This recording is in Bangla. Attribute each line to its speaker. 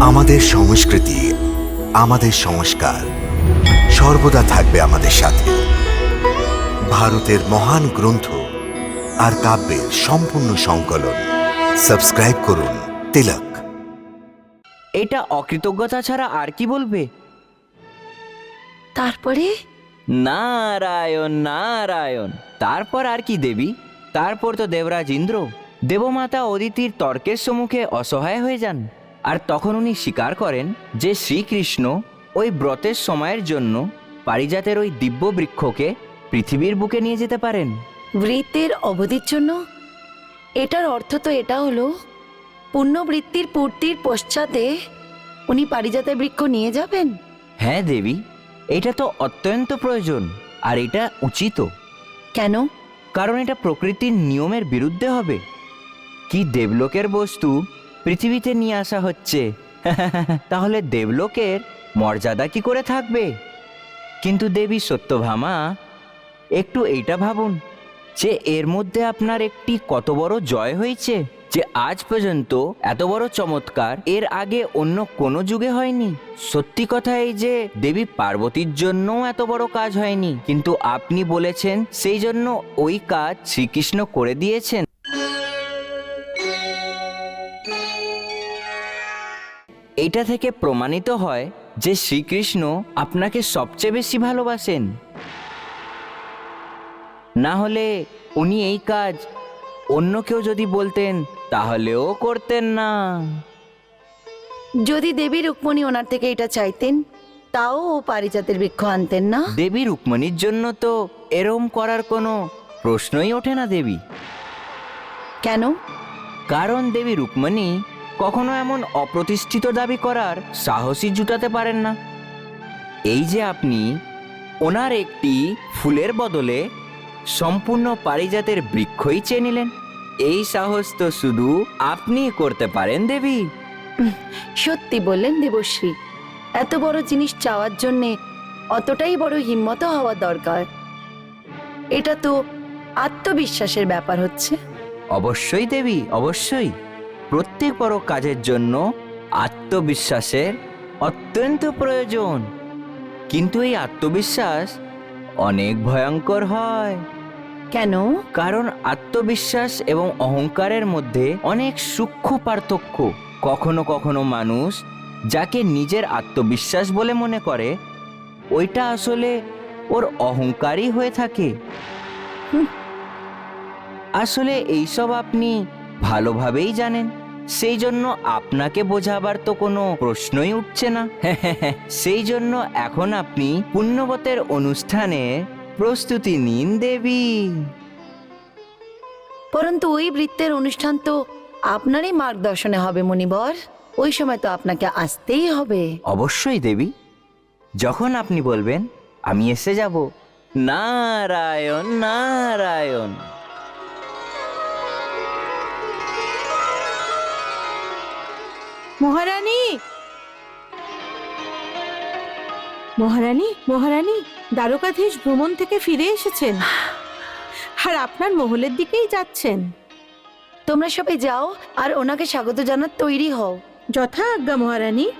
Speaker 1: আমাদের সংস্কৃতি আমাদের সংস্কার সর্বদা থাকবে আমাদের সাথে। ভারতের মহান গ্রন্থ আর কাব্যের সম্পূর্ণ সংকলন। সাবস্ক্রাইব করুন তিলক।
Speaker 2: এটা অকৃতজ্ঞতা ছাড়া আর কি বলবে?
Speaker 3: তারপরে?
Speaker 2: নারায়ণ নারায়ণ। তারপর আর কি দেবী? তারপর তো দেবরাজ ইন্দ্র। দেবমাতা অদিতির তর্কের সম্মুখে অসহায় হয়ে যান। আর তখন উনি স্বীকার করেন যে শ্রীকৃষ্ণ ওই ব্রতের সময়ের জন্য পারিজাতের ওই দিব্য বৃক্ষকে পৃথিবীর বুকে নিয়ে যেতে পারেন।
Speaker 3: বৃত্তের অবধির জন্য? এটার অর্থ তো এটা হলো পুণ্যবৃত্তির পূর্তির পশ্চাতে উনি পারিজাতের বৃক্ষ নিয়ে যাবেন?
Speaker 2: হ্যাঁ দেবী এটা তো অত্যন্ত প্রয়োজন আর এটা উচিত।
Speaker 3: কেন?
Speaker 2: কারণ এটা প্রকৃতির নিয়মের বিরুদ্ধে হবে। কি দেবলোকের বস্তু পৃথিবীতে নিয়ে আসা হচ্ছে। তাহলে দেবলোকের মর্যাদা কি করে থাকবে? কিন্তু দেবী সত্যভামা, একটু এইটা ভাবুন যে এর মধ্যে আপনার একটি কত বড় জয় হয়েছে যে আজ পর্যন্ত এত বড় চমৎকার এর আগে অন্য কোনো যুগে হয়নি। সত্যি কথা এই যে দেবী পার্বতীর জন্যও এত বড় কাজ হয়নি, কিন্তু আপনি বলেছেন সেই জন্য ওই কাজ শ্রীকৃষ্ণ করে দিয়েছেন। এটা থেকে প্রমাণিত হয় যে শ্রীকৃষ্ণ আপনাকে সবচেয়ে বেশি ভালোবাসেন। না হলে উনি এই কাজ অন্য কেউ যদি বলতেন তাহলেও করতেন না।
Speaker 3: যদি দেবী রুক্মণী ওনার থেকে এটা চাইতেন তাও ও পারিজাতের বৃক্ষ আনতেন না?
Speaker 2: দেবী রুক্মণীর জন্য তো এরম করার কোনো প্রশ্নই ওঠে না দেবী।
Speaker 3: কেন?
Speaker 2: কারণ দেবী রুক্মণী কখনো এমন অপ্রতিষ্ঠিত দাবি করার সাহসই জুটাতে পারেন না। এই যে আপনি ওনার একটি ফুলের বদলে সম্পূর্ণ পারিজাতের বৃক্ষই চেয়ে নিলেন এই সাহস তো শুধু আপনি করতে পারেন দেবী।
Speaker 3: সত্যি বললেন দেবশ্রী এত বড় জিনিস চাওয়ার জন্যে অতটাই বড় হিম্মত হওয়া দরকার। এটা তো আত্মবিশ্বাসের ব্যাপার হচ্ছে।
Speaker 2: অবশ্যই দেবী অবশ্যই। প্রত্যেক বড় কাজের জন্য আত্মবিশ্বাসের অত্যন্ত প্রয়োজন। কিন্তু এই আত্মবিশ্বাস অনেক ভয়ঙ্কর হয়।
Speaker 3: কেন?
Speaker 2: কারণ আত্মবিশ্বাস এবং অহংকারের মধ্যে অনেক সূক্ষ্ম পার্থক্য। কখনো কখনো মানুষ যাকে নিজের আত্মবিশ্বাস বলে মনে করে ওইটা আসলে ওর অহংকারই হয়ে থাকে। আসলে এইসব আপনি ভালোভাবেই জানেন। সেই জন্য আপনাকে বোঝাবার তো কোনো প্রশ্নই উঠছে না। সেই জন্য এখন আপনি পুণ্যবতের অনুষ্ঠানে প্রস্তুতি নিন দেবী।
Speaker 3: পরন্তু ওই বৃত্তের অনুষ্ঠান তো আপনারই মার্গদর্শনে হবে মণিবর ওই সময় তো আপনাকে আসতেই হবে।
Speaker 2: অবশ্যই দেবী। যখন আপনি বলবেন আমি এসে যাব। নারায়ণ নারায়ণ।
Speaker 4: মহারানী! মহারানী মহারানী দ্বারকাধীশ ভ্রমণ থেকে ফিরে এসেছেন। আর আপনার মহলের দিকেই যাচ্ছেন।
Speaker 3: তোমরা সবাই যাও আর ওনাকে স্বাগত জানার তৈরি হও।
Speaker 4: যথা আজ্ঞা মহারানী।